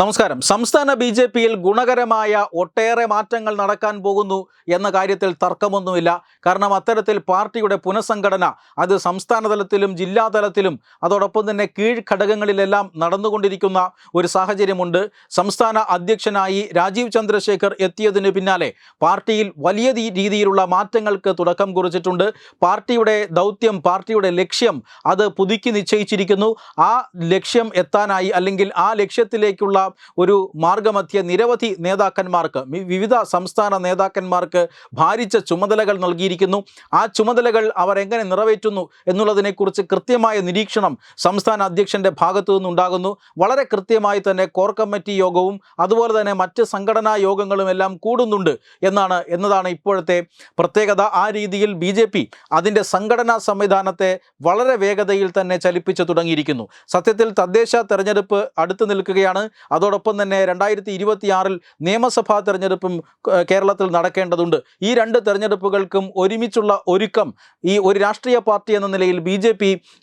നമസ്കാരം. സംസ്ഥാന B J പിയിൽ ഗുണകരമായ ഒട്ടേറെ മാറ്റങ്ങൾ നടക്കാൻ പോകുന്നു എന്ന കാര്യത്തിൽ തർക്കമൊന്നുമില്ല. കാരണം അത്തരത്തിൽ പാർട്ടിയുടെ പുനഃസംഘടന അത് സംസ്ഥാന തലത്തിലും ജില്ലാ തലത്തിലും അതോടൊപ്പം തന്നെ കീഴ് ഘടകങ്ങളിലെല്ലാം നടന്നുകൊണ്ടിരിക്കുന്ന ഒരു സാഹചര്യമുണ്ട്. സംസ്ഥാന അധ്യക്ഷനായി രാജീവ് ചന്ദ്രശേഖർ എത്തിയതിന് പിന്നാലെ പാർട്ടിയിൽ വലിയ രീതിയിലുള്ള മാറ്റങ്ങൾക്ക് തുടക്കം കുറിച്ചിട്ടുണ്ട്. പാർട്ടിയുടെ ദൗത്യം പാർട്ടിയുടെ ലക്ഷ്യം അത് പുതുക്കി നിശ്ചയിച്ചിരിക്കുന്നു. ആ ലക്ഷ്യം എത്താനായി അല്ലെങ്കിൽ ആ ലക്ഷ്യത്തിലേക്കുള്ള ഒരു മാർഗമധ്യ നിരവധി നേതാക്കന്മാർക്ക് വിവിധ സംസ്ഥാന നേതാക്കന്മാർക്ക് ഭാരിച്ച ചുമതലകൾ നൽകിയിരിക്കുന്നു. ആ ചുമതലകൾ അവർ എങ്ങനെ നിറവേറ്റുന്നു എന്നുള്ളതിനെക്കുറിച്ച് കൃത്യമായ നിരീക്ഷണം സംസ്ഥാന അധ്യക്ഷന്റെ ഭാഗത്തു നിന്നുണ്ടാകുന്നു. വളരെ കൃത്യമായി തന്നെ കോർ കമ്മിറ്റി യോഗവും അതുപോലെ തന്നെ മറ്റ് സംഘടനാ യോഗങ്ങളും എല്ലാം കൂടുന്നുണ്ട് എന്നാണ് എന്നതാണ് ഇപ്പോഴത്തെ പ്രത്യേകത. ആ രീതിയിൽ ബി ജെ പി അതിന്റെ സംഘടനാ സംവിധാനത്തെ വളരെ വേഗതയിൽ തന്നെ ചലിപ്പിച്ചു തുടങ്ങിയിരിക്കുന്നു. സത്യത്തിൽ തദ്ദേശ തെരഞ്ഞെടുപ്പ് അടുത്തു നിൽക്കുകയാണ്. അതോടൊപ്പം തന്നെ രണ്ടായിരത്തി ഇരുപത്തിയാറിൽ നിയമസഭാ തെരഞ്ഞെടുപ്പും കേരളത്തിൽ നടക്കേണ്ടതുണ്ട്. ഈ രണ്ട് തെരഞ്ഞെടുപ്പുകൾക്കും ഒരുമിച്ചുള്ള ഒരുക്കം ഈ ഒരു രാഷ്ട്രീയ പാർട്ടി എന്ന നിലയിൽ ബി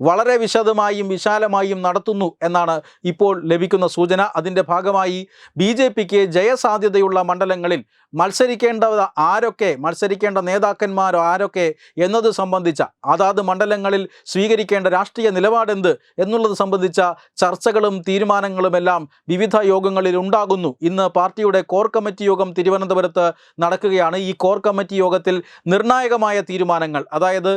വളരെ വിശദമായും വിശാലമായും നടത്തുന്നു എന്നാണ് ഇപ്പോൾ ലഭിക്കുന്ന സൂചന. അതിന്റെ ഭാഗമായി ബി ജെ പിക്ക് ജയസാധ്യതയുള്ള മണ്ഡലങ്ങളിൽ മത്സരിക്കേണ്ടത് ആരൊക്കെ മത്സരിക്കേണ്ട നേതാക്കന്മാരോ ആരൊക്കെ എന്നത് സംബന്ധിച്ച അതാത് മണ്ഡലങ്ങളിൽ സ്വീകരിക്കേണ്ട രാഷ്ട്രീയ നിലപാടെന്ത് എന്നുള്ളത് സംബന്ധിച്ച ചർച്ചകളും തീരുമാനങ്ങളുമെല്ലാം വിവിധ യോഗങ്ങളിൽ ഉണ്ടാകുന്നു. ഇന്ന് പാർട്ടിയുടെ കോർ കമ്മിറ്റി യോഗം തിരുവനന്തപുരത്ത് നടക്കുകയാണ്. ഈ കോർ കമ്മിറ്റി യോഗത്തിൽ നിർണായകമായ തീരുമാനങ്ങൾ അതായത്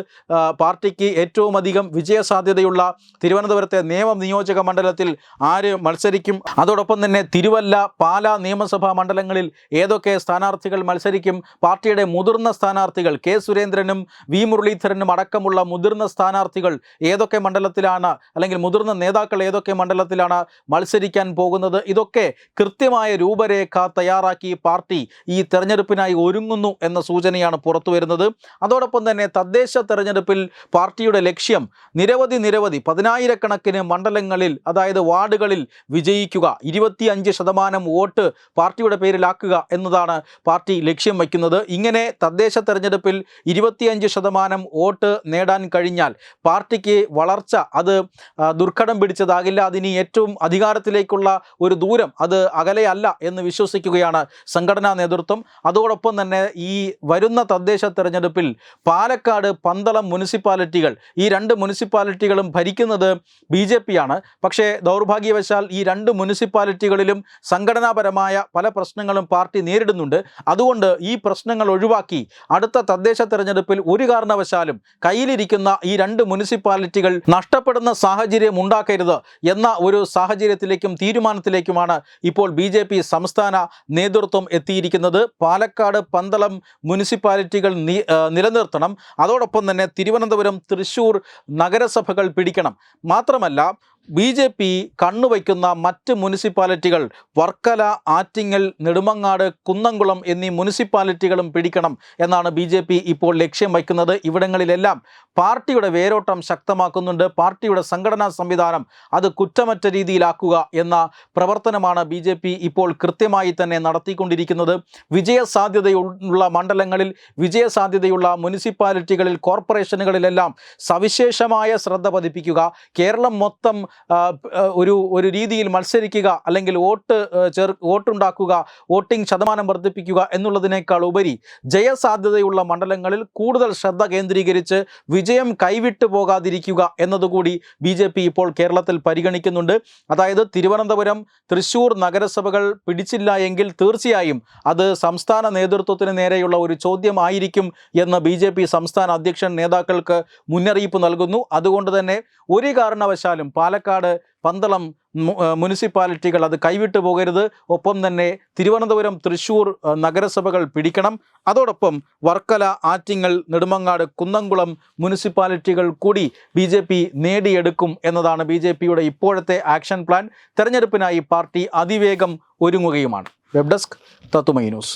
പാർട്ടിക്ക് ഏറ്റവും അധികം വിജയസാധ്യതയുള്ള തിരുവനന്തപുരത്തെ നിയമ നിയോജക മണ്ഡലത്തിൽ ആര് മത്സരിക്കും? അതോടൊപ്പം തന്നെ തിരുവല്ല പാല നിയമസഭാ മണ്ഡലങ്ങളിൽ ഏതൊക്കെ സ്ഥാനാർത്ഥികൾ മത്സരിക്കും. പാർട്ടിയുടെ മുതിർന്ന സ്ഥാനാർത്ഥികൾ കെ സുരേന്ദ്രനും വി മുരളീധരനും അടക്കമുള്ള മുതിർന്ന സ്ഥാനാർത്ഥികൾ ഏതൊക്കെ മണ്ഡലത്തിലാണ് അല്ലെങ്കിൽ മുതിർന്ന നേതാക്കൾ ഏതൊക്കെ മണ്ഡലത്തിലാണ് മത്സരിക്കാൻ പോകുന്നത്? ഇതൊക്കെ കൃത്യമായ രൂപരേഖ തയ്യാറാക്കി പാർട്ടി ഈ തെരഞ്ഞെടുപ്പിനായി ഒരുങ്ങുന്നു എന്ന സൂചനയാണ് പുറത്തു വരുന്നത്. അതോടൊപ്പം തന്നെ തദ്ദേശ തെരഞ്ഞെടുപ്പിൽ പാർട്ടിയുടെ ലക്ഷ്യം നിരവധി നിരവധി പതിനായിരക്കണക്കിന് മണ്ഡലങ്ങളിൽ അതായത് വാർഡുകളിൽ വിജയിക്കുക ഇരുപത്തിയഞ്ച് ശതമാനം വോട്ട് പാർട്ടിയുടെ പേരിലാക്കുക എന്നതാണ് പാർട്ടി ലക്ഷ്യം വയ്ക്കുന്നത് ഇങ്ങനെ തദ്ദേശ തെരഞ്ഞെടുപ്പിൽ ഇരുപത്തിയഞ്ച് ശതമാനം വോട്ട് നേടാൻ കഴിഞ്ഞാൽ പാർട്ടിക്ക് വളർച്ച അത് ദുർഘടം പിടിച്ചതാകില്ല. അതിനി ഏറ്റവും അധികാരത്തിലേക്കുള്ള ഒരു ദൂരം അത് അകലെയല്ല എന്ന് വിശ്വസിക്കുകയാണ് സംഘടനാ നേതൃത്വം. അതോടൊപ്പം തന്നെ ഈ വരുന്ന തദ്ദേശ തെരഞ്ഞെടുപ്പിൽ പാലക്കാട് പന്തളം മുനിസിപ്പാലിറ്റികൾ ഈ രണ്ട് മുനിസിപ്പാലിറ്റികളും ഭരിക്കുന്നത് ബി ജെ പിയാണ്. പക്ഷേ ദൗർഭാഗ്യവശാൽ ഈ രണ്ട് മുനിസിപ്പാലിറ്റികളിലും സംഘടനാപരമായ പല പ്രശ്നങ്ങളും പാർട്ടി നേരിടുന്നുണ്ട്. അതുകൊണ്ട് ഈ പ്രശ്നങ്ങൾ ഒഴിവാക്കി അടുത്ത തദ്ദേശ തെരഞ്ഞെടുപ്പിൽ ഒരു കാരണവശാലും കയ്യിലിരിക്കുന്ന ഈ രണ്ട് മുനിസിപ്പാലിറ്റികൾ നഷ്ടപ്പെടുന്ന സാഹചര്യം ഉണ്ടാക്കരുത് എന്ന ഒരു സാഹചര്യത്തിലേക്കും തീരുമാനത്തിലേക്കുമാണ് ഇപ്പോൾ ബി സംസ്ഥാന നേതൃത്വം എത്തിയിരിക്കുന്നത്. പാലക്കാട് പന്തളം മുനിസിപ്പാലിറ്റികൾ നിലനിർത്തണം. അതോടൊപ്പം തന്നെ തിരുവനന്തപുരം തൃശൂർ നഗരസഭകൾ പിടിക്കണം. മാത്രമല്ല ബി ജെ പി കണ്ണുവയ്ക്കുന്ന മറ്റ് മുനിസിപ്പാലിറ്റികൾ വർക്കല ആറ്റിങ്ങൽ നെടുമങ്ങാട് കുന്നംകുളം എന്നീ മുനിസിപ്പാലിറ്റികളും പിടിക്കണം എന്നാണ് ബി ജെ പി ഇപ്പോൾ ലക്ഷ്യം വയ്ക്കുന്നത്. ഇവിടങ്ങളിലെല്ലാം പാർട്ടിയുടെ വേരോട്ടം ശക്തമാക്കുന്നുണ്ട്. പാർട്ടിയുടെ സംഘടനാ സംവിധാനം അത് കുറ്റമറ്റ രീതിയിലാക്കുക എന്ന പ്രവർത്തനമാണ് ബി ജെ പി ഇപ്പോൾ കൃത്യമായി തന്നെ നടത്തിക്കൊണ്ടിരിക്കുന്നത്. വിജയസാധ്യതയുള്ള മണ്ഡലങ്ങളിൽ വിജയസാധ്യതയുള്ള മുനിസിപ്പാലിറ്റികളിൽ കോർപ്പറേഷനുകളിലെല്ലാം സവിശേഷമായ ശ്രദ്ധ പതിപ്പിക്കുക. കേരളം മൊത്തം ഒരു ഒരു രീതിയിൽ മത്സരിക്കുക അല്ലെങ്കിൽ വോട്ട് ചേർ വോട്ടുണ്ടാക്കുക വോട്ടിംഗ് ശതമാനം വർദ്ധിപ്പിക്കുക എന്നുള്ളതിനേക്കാൾ ഉപരി ജയസാധ്യതയുള്ള മണ്ഡലങ്ങളിൽ കൂടുതൽ ശ്രദ്ധ കേന്ദ്രീകരിച്ച് വിജയം കൈവിട്ടു പോകാതിരിക്കുക എന്നതുകൂടി ബി ജെ പി ഇപ്പോൾ കേരളത്തിൽ പരിഗണിക്കുന്നുണ്ട്. അതായത് തിരുവനന്തപുരം തൃശൂർ നഗരസഭകൾ പിടിച്ചില്ല എങ്കിൽ തീർച്ചയായും അത് സംസ്ഥാന നേതൃത്വത്തിന് നേരെയുള്ള ഒരു ചോദ്യമായിരിക്കും എന്ന് ബി ജെ പി സംസ്ഥാന അധ്യക്ഷൻ നേതാക്കൾക്ക് മുന്നറിയിപ്പ് നൽകുന്നു. അതുകൊണ്ട് തന്നെ ഒരു കാരണവശാലും പാലക്കാട് പന്തളം മുനിസിപ്പാലിറ്റികൾ അത് കൈവിട്ടു പോകരുത്. ഒപ്പം തന്നെ തിരുവനന്തപുരം തൃശ്ശൂർ നഗരസഭകൾ പിടിക്കണം. അതോടൊപ്പം വർക്കല ആറ്റിങ്ങൽ നെടുമങ്ങാട് കുന്നംകുളം മുനിസിപ്പാലിറ്റികൾ കൂടി ബി ജെ പി നേടിയെടുക്കും എന്നതാണ് ബി ജെ പിയുടെ ഇപ്പോഴത്തെ ആക്ഷൻ പ്ലാൻ. തെരഞ്ഞെടുപ്പിനായി പാർട്ടി അതിവേഗം ഒരുങ്ങുകയുമാണ്. വെബ് ഡെസ്ക് തത്തുമൈ ന്യൂസ്.